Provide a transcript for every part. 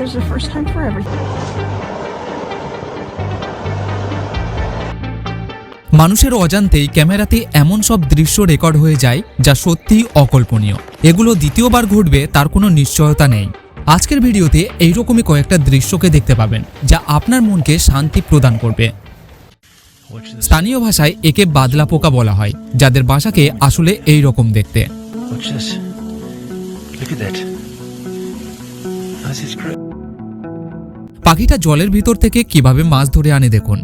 there's a first time for everything. মানুষের অজান্তেই ক্যামেরাতে এমন সব দৃশ্য রেকর্ড হয়ে যায় যা সত্যিই অকল্পনীয়। এগুলো দ্বিতীয়বার ঘটবে তার কোনো নিশ্চয়তা নেই। আজকের ভিডিওতে এইরকমই কয়েকটা দৃশ্যকে দেখতে পাবেন যা আপনার মনকে শান্তি প্রদান করবে। স্থানীয় ভাষায় একে বাদলা পোকা বলা হয় যাদের বাসাকে আসলে এই রকম দেখতে পাখিটা জলের ভিতর থেকে কীভাবে মাছ ধরে আনে দেখুন।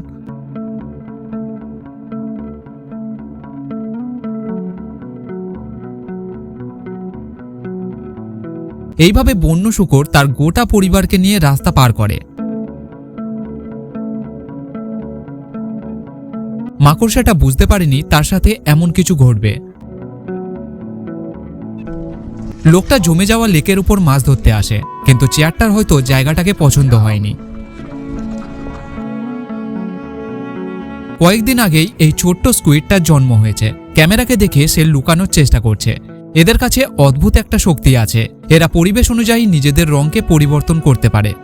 এইভাবে বন্য শুকর তার গোটা পরিবারকে নিয়ে রাস্তা পার করে। মাকড়সাটা বুঝতে পারেনি তার সাথে এমন কিছু ঘটবে। লোকটা জমে যাওয়া লেকের উপর মাছ ধরতে আসে। কিন্তু চেয়ারটার হয়তো জায়গাটাকে পছন্দ হয়নি। কয়েকদিন আগেই এই ছোট্ট স্কুইডটার জন্ম হয়েছে। ক্যামেরাকে দেখে সে লুকানোর চেষ্টা করছে। এদের কাছে অদ্ভুত একটা শক্তি আছে। এরা পরিবেশ অনুযায়ী নিজেদের রঙকে পরিবর্তন করতে পারে।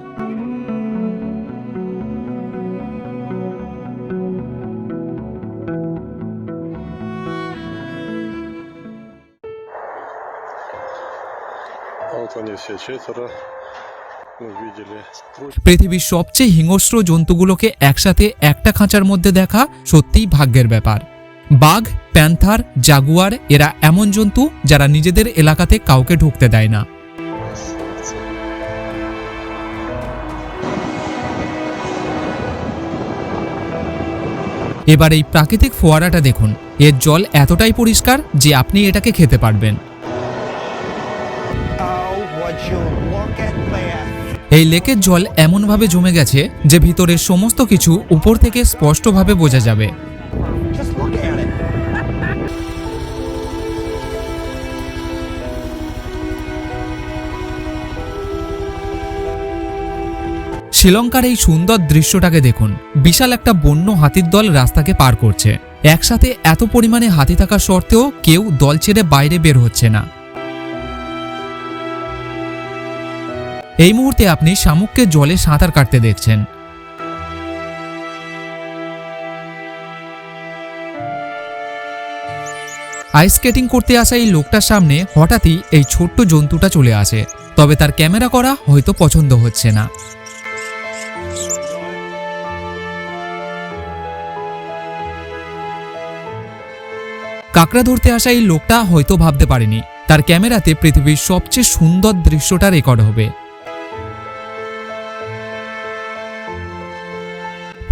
পৃথিবীর সবচেয়ে হিংস্র জন্তুগুলোকে একসাথে একটা খাঁচার মধ্যে দেখা সত্যিই ভাগ্যের ব্যাপার। বাঘ, প্যান্থার, জাগুয়ার, এরা এমন জন্তু যারা নিজেদের এলাকাতে কাউকে ঢুকতে দেয় না। এবার এই প্রাকৃতিক ফোয়ারাটা দেখুন। এর জল এতটাই পরিষ্কার যে আপনি এটাকে খেতে পারবেন। এই লেকের জল এমনভাবে জমে গেছে যে ভিতরের সমস্ত কিছু উপর থেকে স্পষ্টভাবে বোঝা যাবে. শ্রীলঙ্কার এই সুন্দর দৃশ্যটাকে দেখুন। বিশাল একটা বন্য হাতির দল রাস্তাকে পার করছে। একসাথে এত পরিমাণে হাতি থাকা সত্ত্বেও কেউ দল ছেড়ে বাইরে বের হচ্ছে না। এই মুহূর্তে আপনি শামুককে জলে সাঁতার কাটতে দেখছেন। আইস স্কেটিং করতে আসা এই লোকটার সামনে হঠাৎই এই ছোট্ট জন্তুটা চলে আসে। তবে তার ক্যামেরা করা হয়তো পছন্দ হচ্ছে না। কাঁকড়া ধরতে আসা এই লোকটা হয়তো ভাবতে পারেনি। তার ক্যামেরাতে পৃথিবীর সবচেয়ে সুন্দর দৃশ্যটা রেকর্ড হবে।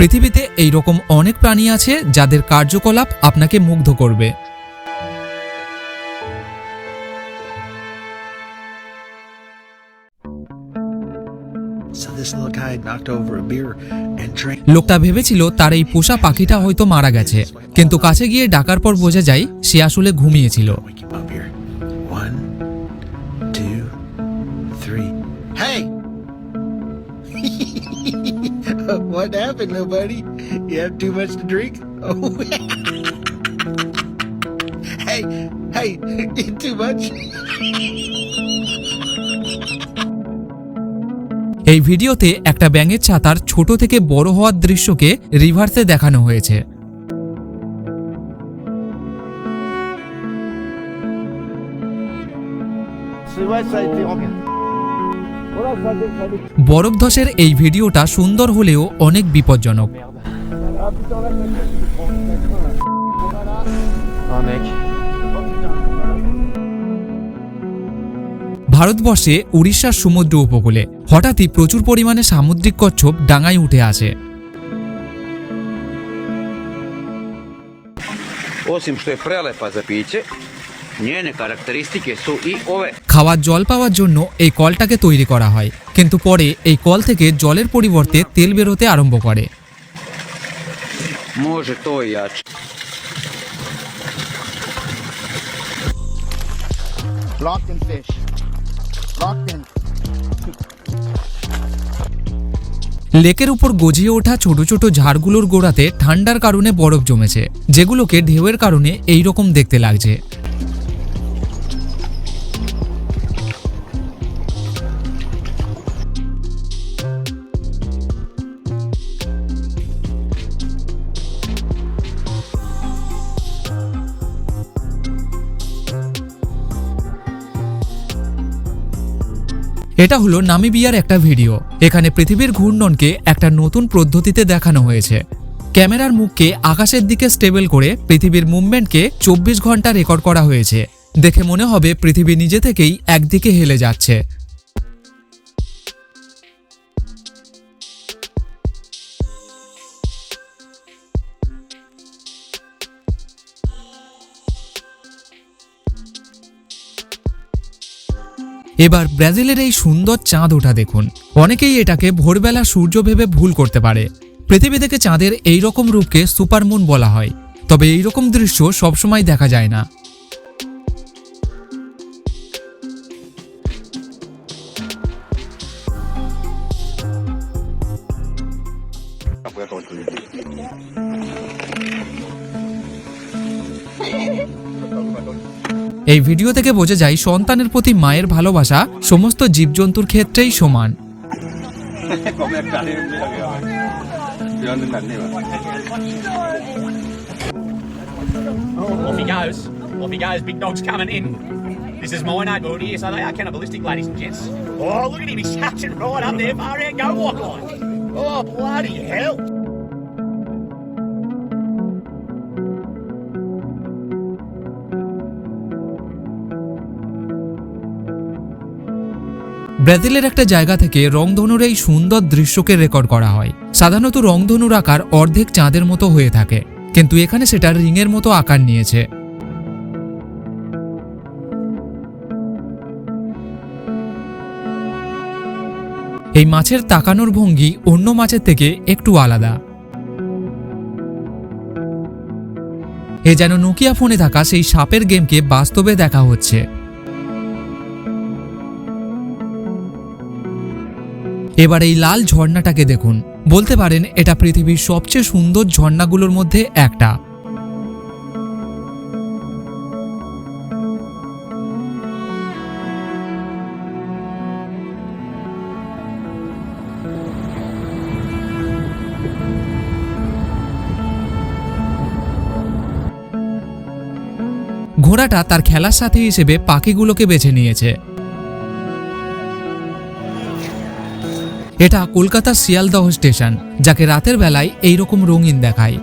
পৃথিবীতে এই রকম অনেক প্রাণী আছে যাদের কার্যকলাপ আপনাকে মুগ্ধ করবে. লোকটা ভেবেছিল তার এই পোষা পাখিটা হয়তো মারা গেছে কিন্তু কাছে গিয়ে ডাকার পর বোঝা যায় সে আসলে ঘুমিয়েছিল। What happened, nobody? You have too much to drink? Oh. hey, hey, too much? এই ভিডিওতে একটা ব্যাঙের ছাতার ছোট থেকে বড় হওয়ার দৃশ্যকে রিভার্সে দেখানো হয়েছে বরফ ধসের এই ভিডিওটা সুন্দর হলেও অনেক বিপজ্জনক। ভারতবর্ষে উড়িষ্যার সমুদ্র উপকূলে হঠাৎই প্রচুর পরিমাণে সামুদ্রিক কচ্ছপ ডাঙায় উঠে আসে Osim što je prelepa za piće, njene karakteristike su i ove. খাওয়ার জল পাওয়ার জন্য এই কলটাকে তৈরি করা হয় কিন্তু পরে এই কল থেকে জলের পরিবর্তে তেল বেরোতে আরম্ভ করে Može to i jače. Locked in fish. Locked in. লেকের উপর গজিয়ে ওঠা ছোট ছোট ঝাড়গুলোর গোড়াতে ঠান্ডার কারণে বরফ জমেছে যেগুলোকে ঢেউয়ের কারণে এই রকম দেখতে লাগছে এটা হলো নামিবিয়ার একটা ভিডিও। এখানে পৃথিবীর ঘূর্ণনকে একটা নতুন পদ্ধতিতে দেখানো হয়েছে। ক্যামেরার মুখকে আকাশের দিকে স্টেবল করে পৃথিবীর মুভমেন্টকে চব্বিশ ঘণ্টা রেকর্ড করা হয়েছে। দেখে মনে হবে পৃথিবী নিজে থেকেই একদিকে হেলে যাচ্ছে। এবার ব্রাজিলের এই সুন্দর চাঁদ ওঠা দেখুন। অনেকেই এটাকে ভোরবেলা সূর্য ভেবে ভুল করতে পারে। পৃথিবী থেকে চাঁদের এই রকম রূপকে সুপারমুন বলা হয়। তবে এই রকম দৃশ্য সবসময় দেখা যায় না। এই ভিডিও থেকে বোঝা যায় সন্তানের প্রতি মায়ের ভালোবাসা সমস্ত জীবজন্তুর ক্ষেত্রেই সমান। ব্রাজিলের একটা জায়গা থেকে রংধনুর এই সুন্দর দৃশ্যকে রেকর্ড করা হয়। সাধারণত রংধনুর আকার অর্ধেক চাঁদের মতো হয়ে থাকে, কিন্তু এখানে সেটা রিংয়ের মতো আকার নিয়েছে। এই মাছের তাকানোর ভঙ্গি অন্য মাছের থেকে একটু আলাদা। এ যেন নোকিয়া ফোনে থাকা সেই সাপের গেমকে বাস্তবে দেখা হচ্ছে। এবার এই লাল ঝর্ণাটাকে দেখুন। বলতে পারেন, এটা পৃথিবীর সবচেয়ে সুন্দর ঝর্ণাগুলোর মধ্যে একটা। ঘোড়াটা তার খেলার সাথে হিসেবে পাখিগুলোকে বেছে নিয়েছে। এটা কলকাতার শিয়ালদহ স্টেশন যাকে রাতের বেলায় এইরকম রঙিন দেখায়।